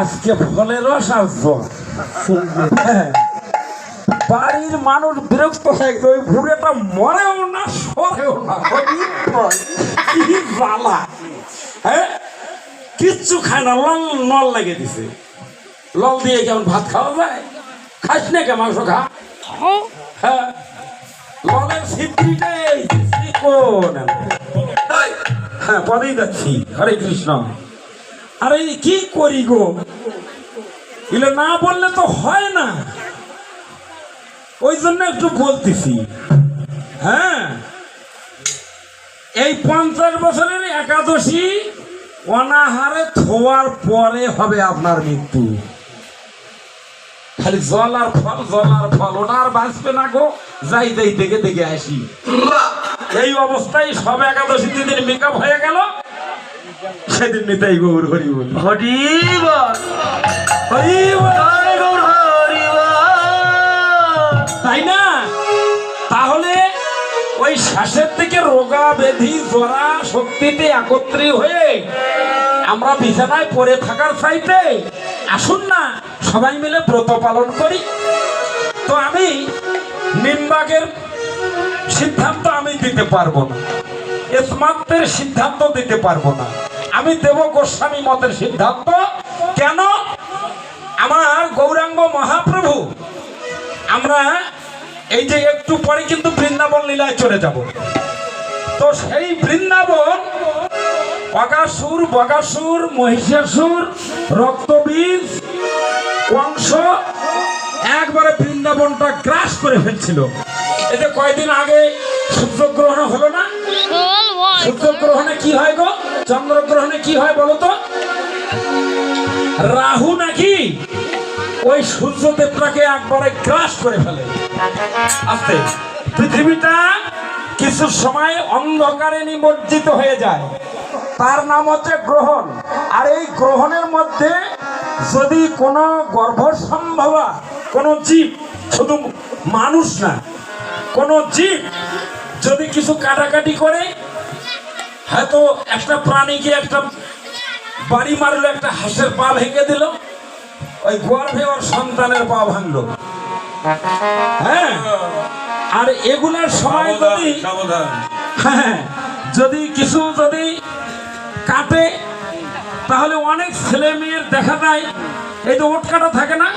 আজকে ফলের রস আসব। বাড়ির মানুষ বিরক্ত হয়ে গেছে ওই ভুড়েটা মরেও না সরেও না। হ্যাঁ? কিচ্ছু খায় না লল নল লেগে দিছে। লল দিয়ে কেমন ভাত খাওয়া যায়? খাস না কে মাংস খা? হ্যাঁ? ললের সিদ্ধিটা এই যে, হ্যাঁ পরেই যাচ্ছি। হরে কৃষ্ণ। আরে কি করি গো? এগুলো না বললে তো হয় না। ওই জন্য একটু বলতেছি। হ্যাঁ? এই পঞ্চাশ বছরের একাদশী অনাহারে থোয়ার পরে হবে আপনার মৃত্যু। খালি জল আর ফল, জল আর ফল, ওটা আর বাঁচবে না গো। যাই যাই দেখে দেখে আসি। এই অবস্থায় সব একাদশী দিনের মেকআপ হয়ে গেল। সেদিন নিতাই গৌর হরি বল হরি বল হরি বল। হরি তাই না? তাহলে ওই শ্বাসের থেকে রোগা ব্যাধি জরা শক্তিতে একত্রে হয়ে আমরা বিছানায় পড়ে থাকার চাইতে আসুন না সবাই মিলে ব্রত পালন করি। তো আমি নিম্বাগের সিদ্ধান্ত আমি দিতে পারব না। স্মার্টের সিদ্ধান্ত দিতে পারব না। আমি দেব গোস্বামী মতের সিদ্ধান্ত। কেন? আমার গৌরাঙ্গ মহাপ্রভু আমরা এই যে একটু পরে কিন্তু বৃন্দাবন লীলায় চলে যাব। তো সেই বৃন্দাবন অগাসুর বগাসুর মহিষাসুর রক্তবীজ কংস একবারে বৃন্দাবনটা গ্রাস করে ফেলছিল। এতে যে কয়দিন আগে সূর্যগ্রহণ হলো না? সূর্যগ্রহণে কি হয়? চন্দ্রগ্রহণে কি হয় বলো তো? রাহু নাকি ওই সূর্যদেবটাকে একবারে গ্রাস করে ফেলে। আস্তে। পৃথিবীটা কিছু সময় অন্ধকারে নিমজ্জিত হয়ে যায়। তার নাম হচ্ছে গ্রহণ। আর এই গ্রহণের মধ্যে যদি কোনো গর্ভসম্ভবা, কোনো জীব, শুধু মানুষ না, কোনো জীব যদি কিছু কাটাকাটি করে হয়তো একটা প্রাণীকে একটা বাড়ি মারলো একটা হাঁসের পা ভেঙে দিল ওই গর্ভে ওর সন্তানের পা ভাঙলো। হ্যাঁ? আর এগুলার সময় যদি হ্যাঁ যদি কিছু যদি কাটে তাহলে অনেক ছেলে মেয়ের দেখা যায় এই যে ওট কাটা থাকে না?